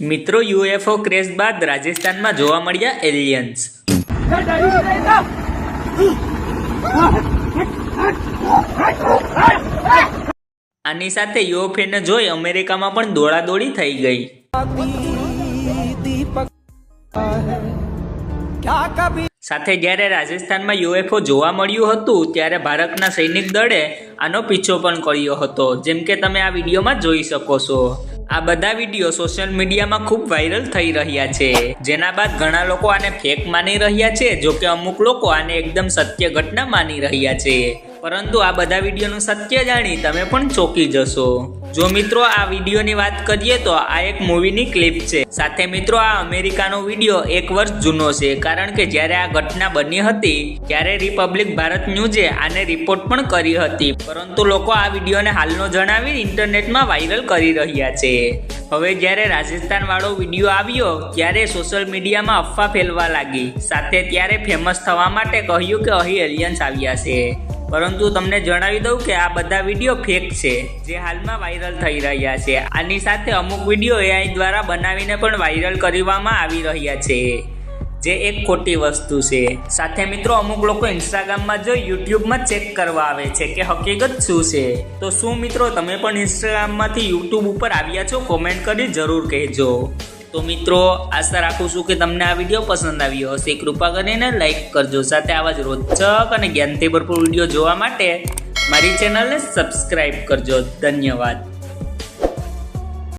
મિત્રો UFO crash બાદ રાજસ્થાનમાં જોવા મળ્યા એલિયન્સ આની સાથે યુએફએને જોઈ અમેરિકામાં પણ દોડાદોડી થઈ ગઈ. સાથે જ્યારે રાજસ્થાનમાં યુએફઓ જોવા મળ્યું હતું, ત્યારે ભારતના સૈનિક દળે આનો પીછો પણ કર્યો હતો. જેમ કે તમે આ વિડીયોમાં જોઈ શકો છો. આ બધા વીડિયો સોશિયલ મીડિયામાં ખૂબ વાયરલ થઈ રહ્યા છે. જેના બાદ ઘણા લોકો આને ફેક માની રહ્યા છે જો કે અમુક લોકો આને એકદમ સત્ય ઘટના માની રહ્યા છે. પરંતુ આ બધા વિડીયોનું સત્ય જાણી તમે પણ ચોંકી જશો. જો મિત્રો આ વિડીયોની વાત કરીએ તો આ એક મૂવીની ક્લિપ છે. સાથે મિત્રો આ અમેરિકાનો વીડિયો એક વર્ષ જૂનો છે, કારણ કે જ્યારે આ ઘટના બની હતી, ત્યારે રિપબ્લિક ભારત ન્યૂઝે આને રિપોર્ટ પણ કરી હતી. પરંતુ લોકો આ વિડીયોને હાલનો જણાવી ઇન્ટરનેટમાં વાયરલ કરી રહ્યા છે. હવે જ્યારે રાજસ્થાન વાળો વીડિયો આવ્યો, ત્યારે સોશિયલ મીડિયામાં અફવા ફેલવા લાગી. સાથે ત્યારે ફેમસ થવા માટે કહ્યું કે અહીં એલિયન્સ આવ્યા છે. પરંતુ તમને જણાવી દઉં કે આ બધા વીડિયો ફેક છે, જે હાલમાં વાયરલ થઈ રહ્યા છે. આની સાથે અમુક વીડિયો એઆઈ દ્વારા બનાવીને પણ વાયરલ કરવામાં આવી રહ્યા છે, જે એક ખોટી વસ્તુ છે. સાથે મિત્રો, અમુક લોકો ઇન્સ્ટાગ્રામમાં જોઈ યુટ્યુબમાં ચેક કરવા આવે છે કે હકીકત શું છે. તો શું મિત્રો, તમે પણ ઇન્સ્ટાગ્રામમાંથી યુટ્યુબ ઉપર આવ્યા છો? કોમેન્ટ કરી જરૂર કહેજો. તો મિત્રો, આશા રાખું છું કે તમને આ વીડિયો પસંદ આવ્યો હશે. કૃપા કરીને લાઈક કરજો. સાથે આવા જ રોચક અને જ્ઞાનથી ભરપૂર વીડિયો જોવા માટે મારી ચેનલને સબસ્ક્રાઈબ કરજો. ધન્યવાદ.